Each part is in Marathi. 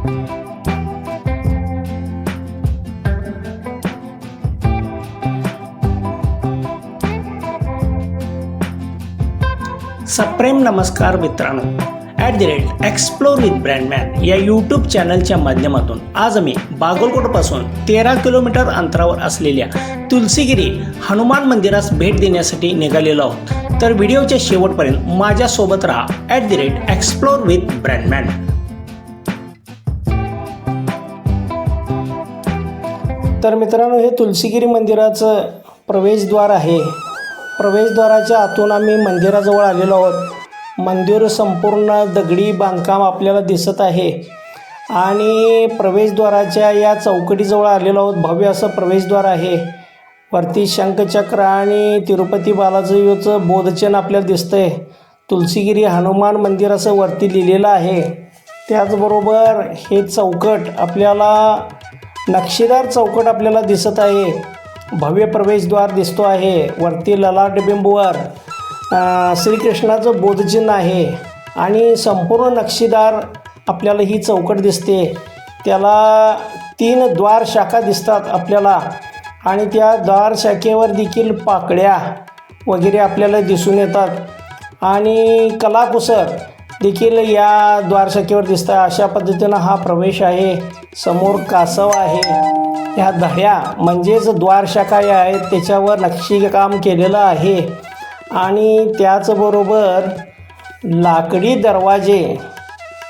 सप्रेम नमस्कार मित्रांनो. At the rate explore with Brandman या यूट्यूब चॅनलच्या माध्यमातून आज आम्ही बागलकोटपासून तेरा किलोमीटर अंतरावर असलेल्या तुलसीगिरी हनुमान मंदिरास भेट देण्यासाठी निघालेलो आहोत. तर व्हिडिओच्या शेवटपर्यंत माझ्यासोबत राहा. At the rate explore with Brandman तर मित्रांनो हे तुलसीगिरी मंदिराचं प्रवेशद्वार आहे. प्रवेशद्वाराच्या आतून आम्ही मंदिराजवळ आलेलो आहोत. मंदिर संपूर्ण दगडी बांधकाम आपल्याला दिसत आहे. आणि प्रवेशद्वाराच्या या चौकटीजवळ आलेलो आहोत. भव्य असं प्रवेशद्वार आहे. वरती शंखचक्र आणि तिरुपती बालाजीचं बोधचन आपल्याला दिसतंय. तुलसीगिरी हनुमान मंदिर असं वरती लिहिलेलं आहे. त्याचबरोबर हे चौकट आपल्याला नक्षीदार चौकट आपल्याला दिसत आहे. भव्य प्रवेशद्वार दिसतो आहे. वरती ललाट बिंबवर श्रीकृष्णाचं बोधचिन्ह आहे. आणि संपूर्ण नक्षीदार आपल्याला ही चौकट दिसते. त्याला तीन द्वार शाखा दिसतात आपल्याला. आणि त्या द्वार शाखेवर देखील पाकळ्या वगैरे आपल्याला दिसून येतात. आणि कलाकुसर देखील या द्वारशाखेवर दिसतं अशा पद्धतीनं हा प्रवेश आहे. समोर कासव आहे. ह्या धड्या म्हणजेच द्वारशाखा या आहेत. त्याच्यावर नक्षीकाम केलेलं आहे. आणि त्याचबरोबर लाकडी दरवाजे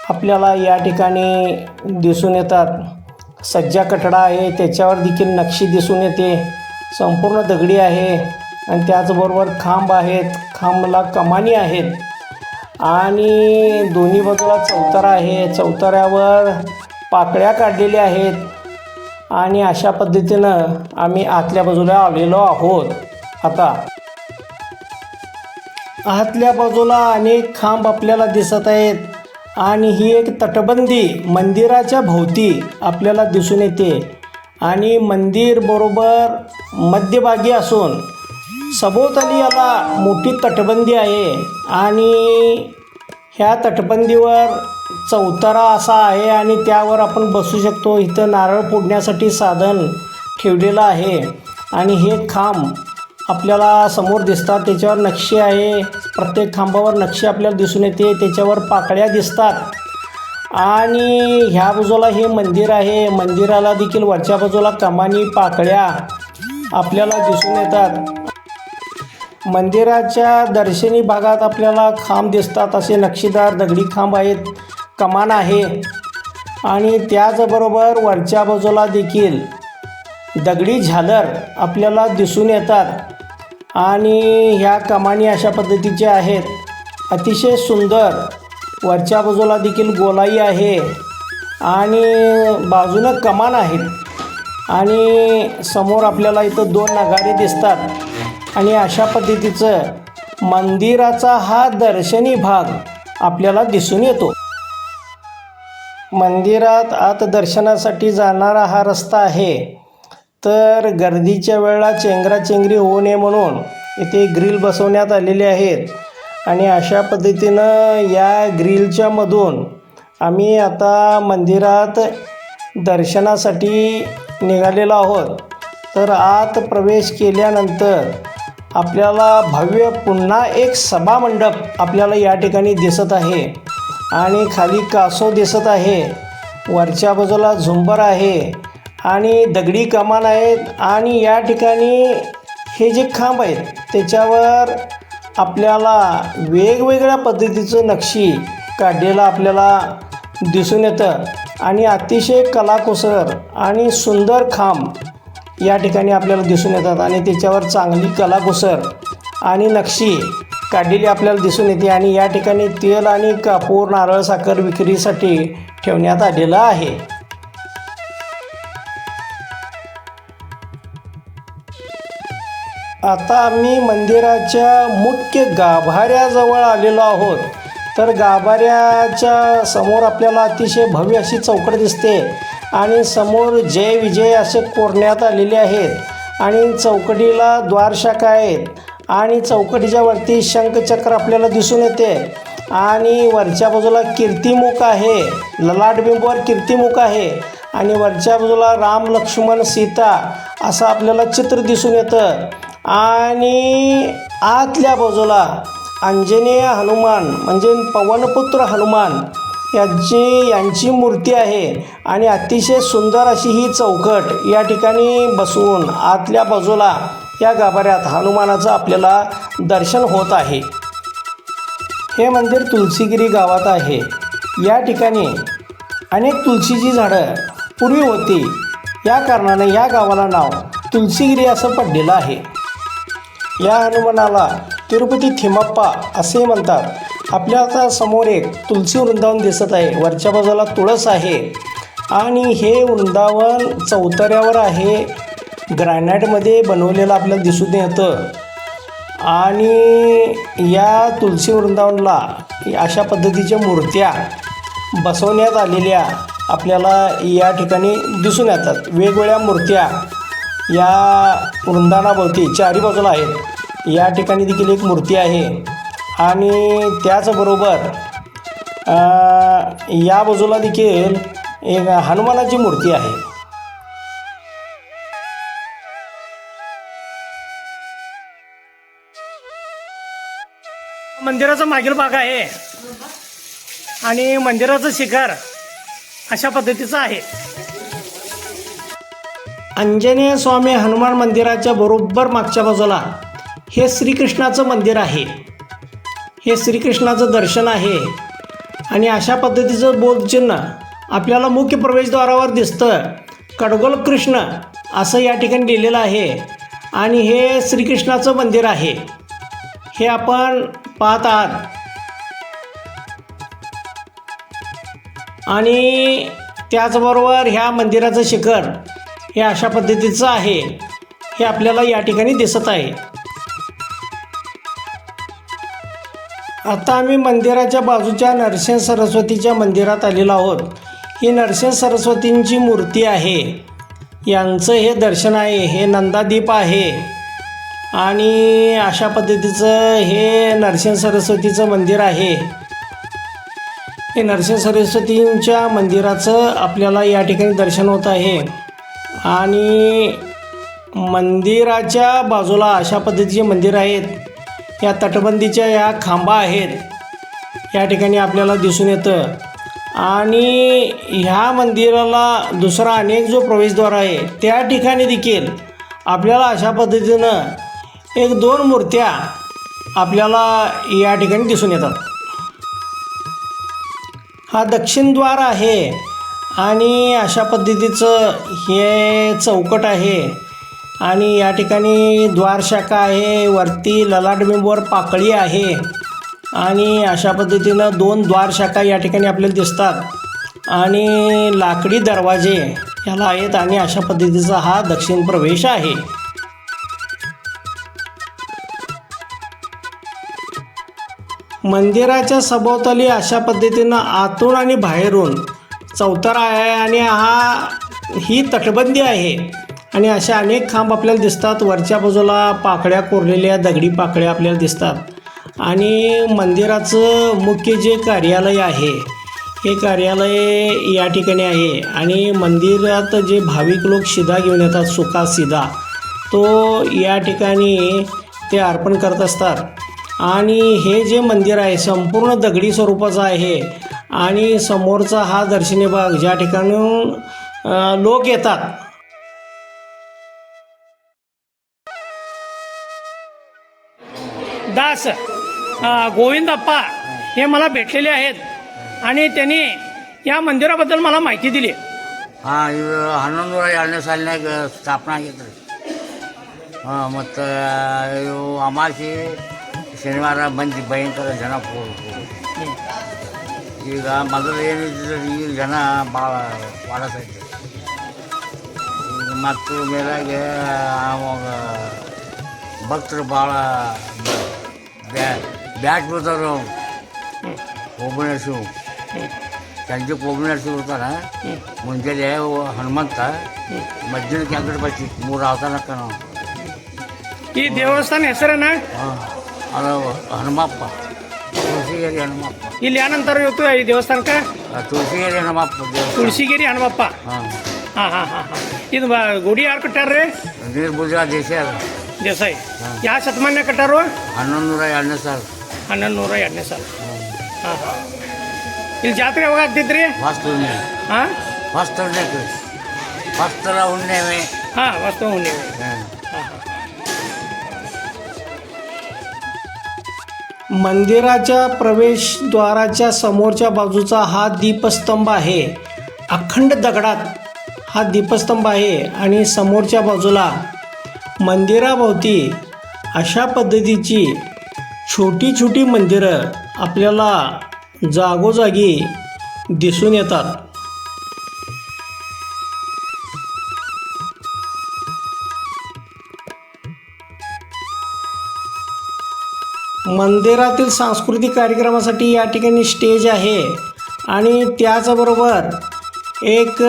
आपल्याला या ठिकाणी दिसून येतात. सज्जा कठडा आहे. त्याच्यावर देखील नक्षी दिसून येते. संपूर्ण दगडी आहे. आणि त्याचबरोबर खांब आहेत. खांबला कमानी आहेत. आणि दोन्ही बाजूला चौतारा आहे. चौताऱ्यावर पाकळ्या काढलेल्या आहेत. आणि अशा पद्धतीनं आम्ही आतल्या बाजूला आलेलो आहोत. आता आतल्या बाजूला अनेक खांब आपल्याला दिसत आहेत. आणि ही एक तटबंदी मंदिराच्या भोवती आपल्याला दिसून येते. आणि मंदिर बरोबर मध्यभागी असून सभोवताली याला मोठी तटबंदी आहे. आणि ह्या तटबंदीवर चौतारा असा आहे आणि त्यावर आपण बसू शकतो. इथं नारळ फोडण्यासाठी साधन ठेवलेलं आहे. आणि हे खांब आपल्याला समोर दिसतात. त्याच्यावर नक्षी आहे. प्रत्येक खांबावर नक्षी आपल्याला दिसून येते. त्याच्यावर पाकळ्या दिसतात. आणि ह्या बाजूला हे मंदिर आहे. मंदिराला देखील वरच्या बाजूला कमानी पाकळ्या आपल्याला दिसून येतात. मंदिराच्या दर्शनी भागात आपल्याला खांब दिसतात. असे नक्षीदार दगडी खांब आहेत. कमान आहे. आणि त्याचबरोबर वरच्या बाजूला देखील दगडी झालर आपल्याला दिसून येतात. आणि ह्या कमानी अशा पद्धतीच्या आहेत. अतिशय सुंदर. वरच्या बाजूला देखील गोलाई आहे. आणि बाजूनं कमान आहेत. आणि समोर आपल्याला इथं दोन नगारे दिसतात. आणि अशा पद्धतीचं मंदिराचा हा दर्शनी भाग आपल्याला दिसून येतो. मंदिरात आत दर्शनासाठी जाणारा हा रस्ता आहे. तर गर्दीच्या वेळेला चेंगराचेंगरी होऊ नये म्हणून इथे ग्रिल बसवण्यात आलेले आहेत. आणि अशा पद्धतीनं या ग्रिलच्या मधून आम्ही आता मंदिरात दर्शनासाठी निघालेलो आहोत. तर आत प्रवेश केल्यानंतर आपल्याला भव्य पुन्हा एक सभामंडप आपल्याला या ठिकाणी दिसत आहे. आणि खाली कासव दिसत आहे. वरच्या बाजूला झुंबर आहे आणि दगडी कमान आहेत आणि या ठिकाणी हे जे खांब आहेत त्याच्यावर आपल्याला वेगवेगळ्या पद्धतीचं नक्षी काढलेलं आपल्याला दिसून येतं. आणि अतिशय कलाकुसर आणि सुंदर खांब या ठिकाणी आपल्याला दिसून येतात आणि त्याच्यावर चांगली कलाकुसर आणि नक्षी काढलेली आपल्याला दिसून येते आणि या ठिकाणी तेल आणि कापूर नारळ साखर विक्रीसाठी ठेवण्यात आलेलं आहे. आता आम्ही मंदिराच्या मुख्य गाभाऱ्याजवळ आलेलो आहोत. तर गाभाऱ्याच्या समोर आपल्याला अतिशय भव्य अशी चौकट दिसते आणि समोर जय विजय असे कोरण्यात आलेले आहेत. आणि चौकटीला द्वारशाखा आहेत. आणि चौकटीच्या वरती शंखचक्र आपल्याला दिसून येते. आणि वरच्या बाजूला कीर्तिमुख आहे. ललाटबिंबवर कीर्तिमुख आहे. आणि वरच्या बाजूला राम लक्ष्मण सीता असं आपल्याला चित्र दिसून येतं. आणि आतल्या बाजूला अंजनेय हनुमान म्हणजे पवनपुत्र हनुमान यांची यांची मूर्ती आहे. आणि अतिशय सुंदर अशी ही चौकट या ठिकाणी बसवून आतल्या बाजूला या गाभाऱ्यात हनुमानाचं आपल्याला दर्शन होत आहे. हे मंदिर तुलसीगिरी गावात आहे. या ठिकाणी अनेक तुळशीची झाडं पूर्वी होती. या कारणाने या गावाला नाव तुलसीगिरी असं पडलेलं आहे. या हनुमानाला तिरुपती थिमाप्पा असे म्हणतात. आपल्या आता समोर एक तुलसी वृंदावन दिसत आहे. वरच्या बाजूला तुळस आहे. आणि हे वृंदावन चौतऱ्यावर आहे. ग्रॅनाईटमध्ये बनवलेलं आपल्याला दिसून येतं आणि या तुलसी वृंदावनला अशा पद्धतीच्या मूर्त्या बसवण्यात आलेल्या आपल्याला या ठिकाणी दिसून येतात. वेगवेगळ्या मूर्त्या या वृंदावनाभोवती चारी बाजूला आहेत. या ठिकाणी देखील एक मूर्ती आहे. आणि त्याचबरोबर या बाजूला देखील एक हनुमानाची मूर्ती आहे. मंदिराचा मागील भाग आहे. आणि मंदिराचं शिखर अशा पद्धतीचं आहे. अंजनेय स्वामी हनुमान मंदिराच्या बरोबर मागच्या बाजूला हे श्रीकृष्णाचं मंदिर आहे. हे श्रीकृष्णाचं दर्शन आहे. आणि अशा पद्धतीचं बोधचिन्ह आपल्याला मुख्य प्रवेशद्वारावर दिसतं. कडगोल कृष्ण असं या ठिकाणी लिहिलेलं आहे. आणि हे श्रीकृष्णाचं मंदिर आहे. हे आपण पाहत आहात आणि त्याचबरोबर ह्या मंदिराचं शिखर हे अशा पद्धतीचं आहे. हे आपल्याला या ठिकाणी दिसत आहे. आता आम्ही मंदिराच्या बाजूच्या नरसिंह सरस्वतीच्या मंदिरात आलेलो आहोत. ही नरसिंह सरस्वतींची मूर्ती आहे. यांचं हे दर्शन आहे. हे नंदादीप आहे. आणि अशा पद्धतीचं हे नरसिंह सरस्वतीचं मंदिर आहे. हे नरसिंह सरस्वतींच्या मंदिराचं आपल्याला या ठिकाणी दर्शन होत आहे. आणि मंदिराच्या बाजूला अशा पद्धतीचे मंदिर आहेत. या तटबंदीच्या या खांबा आहेत. या ठिकाणी आपल्याला दिसून येतं. आणि ह्या मंदिराला दुसरा अनेक जो प्रवेशद्वार आहे त्या ठिकाणी देखील आपल्याला अशा पद्धतीनं एक दोन मूर्त्या आपल्याला या ठिकाणी दिसून येतात. हा दक्षिण द्वार आहे आणि अशा पद्धतीचं हे चौकट आहे आणि या ठिकाणी द्वारशाखा आहे वरती ललाटबिंबवर पाकळी आहे आणि अशा पद्धतीनं दोन द्वारशाखा या ठिकाणी आपल्याला दिसतात आणि लाकडी दरवाजे ह्याला आहेत आणि अशा पद्धतीचा हा दक्षिण प्रवेश आहे. मंदिराच्या सभोवताली अशा पद्धतीनं आतून आणि बाहेरून चौतारा आहे आणि हा ही तटबंदी आहे. आणि अशा अनेक खांब आपल्याला दिसतात. वरच्या बाजूला पाकळ्या कोरलेल्या दगडी पाकळ्या आपल्याला दिसतात. आणि मंदिराचं मुख्य जे कार्यालय आहे हे कार्यालय या ठिकाणी आहे. आणि मंदिरात जे भाविक लोक शिधा घेऊन येतात सुका सिधा तो या ठिकाणी ते अर्पण करत असतात. आणि हे जे मंदिर आहे संपूर्ण दगडी स्वरूपाचं आहे. आणि समोरचा हा दर्शनी भाग ज्या ठिकाणून लोक येतात. दास गोविंदप्पा हे मला भेटलेले आहेत. आणि त्यांनी या मंदिराबद्दल मला माहिती दिली. हां हनुमानपुरा आणण्यास स्थापना घेतली हां मग आम्हाला ಶನಿವಾರ ಬಂದು ಭಯಂಕರ ಜನ ಕೂಡಬೇಕು ಈಗ ಮೊದಲು ಏನಿದ್ದರೆ ಈಗ ಜನ ಭಾಳ ಭಾಳ ಸೈತೆ ಈಗ ಮಕ್ಕಳ ಮೇಲಾಗೆ ಅವಾಗ ಭಕ್ತರು ಭಾಳ ಬ್ಯಾಟ್ ಬಿಡ್ತಾರೆ ಒಬ್ಬನೇ ಶಿವು ಸಂಜೆಗೆ ಒಬ್ಬನೇ ಶಿವ ಮುಂಜಾನೆ ಹನುಮಂತ ಮಧ್ಯಾಹ್ನಕ್ಕೆ ಅಂಗಡಿ ಬರ್ತೀವಿ ಮೂರು ಅವತಾರಕ್ಕ ನಾವು. ಈ ದೇವಸ್ಥಾನ ಹೆಸರನ್ನ ಹನುಮಪ್ಪ. ತುಳಸಿಗೇರಿ ಹನುಮಪ್ಪ. ಇಲ್ಲಿ ಏನಂತಾರ ಇವತ್ತು ಈ ದೇವಸ್ಥಾನಕ್ಕೆ? ತುಳಸಿಗೇರಿ ತುಳಸಿಗಿರಿ ಹನುಮಪ್ಪ ದೇವಸ್ಥಾನ. ತುಳಸಿಗಿರಿ ಹನುಮಪ್ಪ. ಹಾಂ. ಹಾಂ ಹಾಂ ಹಾಂ ಹಾಂ. ಇದು ಬ- ಗುಡಿ ಯಾರು ಕಟ್ಟಾರ್ರಿ ನೀರು ಬುಜ ದೇಶ ಅದ ದೇಸಾಯಿ. ಯಾವ ಶತಮಾನ ಕಟ್ಟಾರು ಹನ್ನೊಂದು ನೂರ ಎರಡನೇ ಸಾಲ. ಹನ್ನೊಂದು ನೂರ ಎರಡನೇ ಸಾಲ. ಹಾಂ. ಹಾಂ ಇಲ್ಲಿ ಜಾತ್ರೆ ಯಾವಾಗ ಆಗ್ತಿದ್ರಿ ಫಸ್ಟ್ ಹುಣ್ಣಿಮೆ. ಹಾಂ? ಫಸ್ಟ್ ಹುಣ್ಣಿಮೆ. ಫಸ್ಟ್ ಹುಣ್ಣಿಮೆ. ಹಾಂ ವಸ್ತು ಹುಣ್ಣಿಮೆ. ಹಾಂ. हां, मंदिराच्या प्रवेशद्वाराच्या समोरच्या बाजूचा हा दीपस्तंभ आहे. अखंड दगडात हा दीपस्तंभ आहे आणि समोरच्या बाजूला मंदिराभोवती अशा पद्धतीची छोटी छोटी मंदिरं आपल्याला जागोजागी दिसून येतात. मंदिरातील सांस्कृतिक कार्यक्रमासाठी या ठिकाणी स्टेज आहे. आणि त्याचबरोबर एक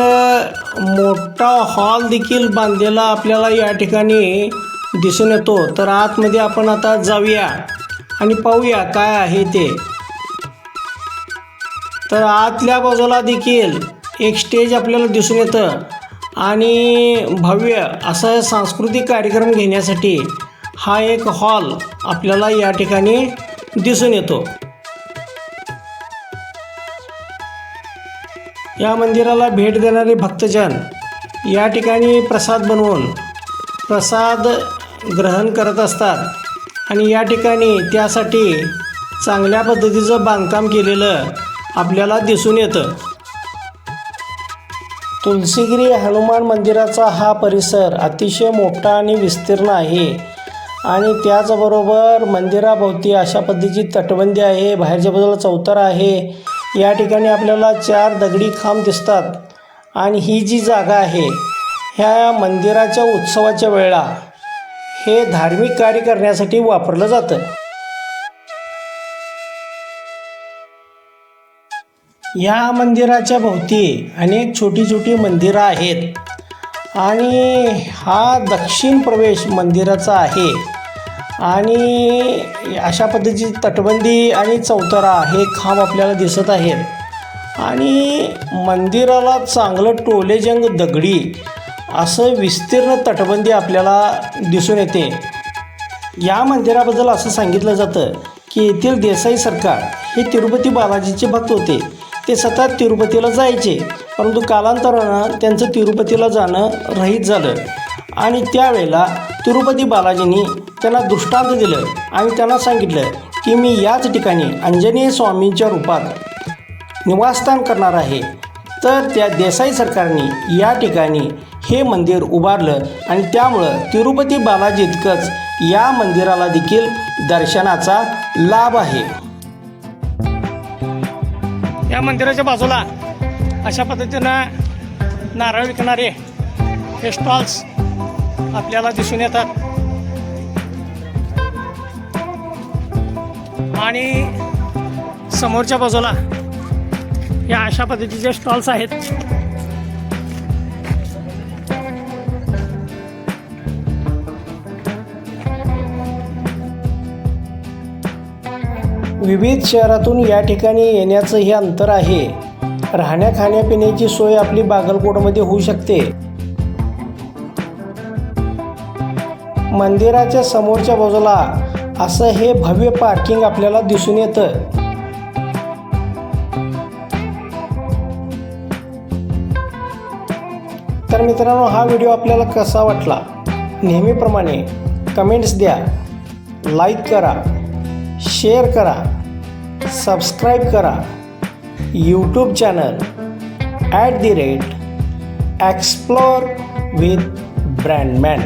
मोठा हॉल देखील बांधलेला आपल्याला या ठिकाणी दिसून येतो. तर आतमध्ये आपण आता जाऊया आणि पाहूया काय आहे ते. तर आतल्या बाजूला देखील एक स्टेज आपल्याला दिसून येतं. आणि भव्य असा सांस्कृतिक कार्यक्रम घेण्यासाठी हा एक हॉल आपल्याला या ठिकाणी दिसून येतो. या मंदिराला भेट देणारे भक्तजन या ठिकाणी प्रसाद बनवून प्रसाद ग्रहण करत असतात आणि या ठिकाणी त्यासाठी चांगल्या पद्धतीचं बांधकाम केलेलं आपल्याला दिसून येतं. तुलसीगिरी हनुमान मंदिराचा हा परिसर अतिशय मोठा आणि विस्तीर्ण आहे. आणि त्याचबरोबर मंदिराभोवती अशा पद्धतीची तटबंदी आहे. बाहेरच्या बाजूला चौतर आहे. या ठिकाणी आपल्याला चार दगडी खांब दिसतात. आणि ही जी जागा आहे ह्या मंदिराच्या उत्सवाच्या वेळेला हे धार्मिक कार्य करण्यासाठी वापरलं जातं. या मंदिराच्या भोवती अनेक छोटी छोटी मंदिरं आहेत. आणि हा दक्षिण प्रवेश मंदिराचा आहे. आणि अशा पद्धतीची तटबंदी आणि चौतारा हे खांब आपल्याला दिसत आहेत. आणि मंदिराला चांगलं टोलेजंग दगडी असं विस्तीर्ण तटबंदी आपल्याला दिसून येते. या मंदिराबद्दल असं सांगितलं जातं की येथील देसाई सरकार हे तिरुपती बालाजीचे भक्त होते. ते सतत तिरुपतीला जायचे. परंतु कालांतरानं त्यांचं तिरुपतीला जाणं रहित झालं. आणि त्यावेळेला तिरुपती बालाजींनी त्यांना दृष्टांत दिलं आणि त्यांना सांगितलं की मी याच ठिकाणी अंजनेय स्वामींच्या रूपात निवासस्थान करणार आहे. तर त्या देसाई सरकारने या ठिकाणी हे मंदिर उभारलं आणि त्यामुळं तिरुपती बालाजी इतकंच या मंदिराला देखील दर्शनाचा लाभ आहे. या मंदिराच्या बाजूला अशा पद्धतीनं नारळ विकणारे हे स्टॉल्स आपल्याला दिसून येतात. आणि समोरच्या बाजूला या अशा पद्धतीचे स्टॉल्स आहेत. विविध शहरातून या ठिकाणी येण्याचं हे अंतर आहे. राहण्या खाण्यापिण्याची सोय आपली बागलकोटमध्ये होऊ शकते. मंदिराच्या समोरच्या बाजूला असं हे भव्य पार्किंग आपल्याला दिसून येतं. तर मित्रांनो हा व्हिडिओ आपल्याला कसा वाटला? नेहमीप्रमाणे कमेंट्स द्या लाईक करा शेअर करा. सबस्क्राईब करा। YouTube channel at the rate explore with Brandman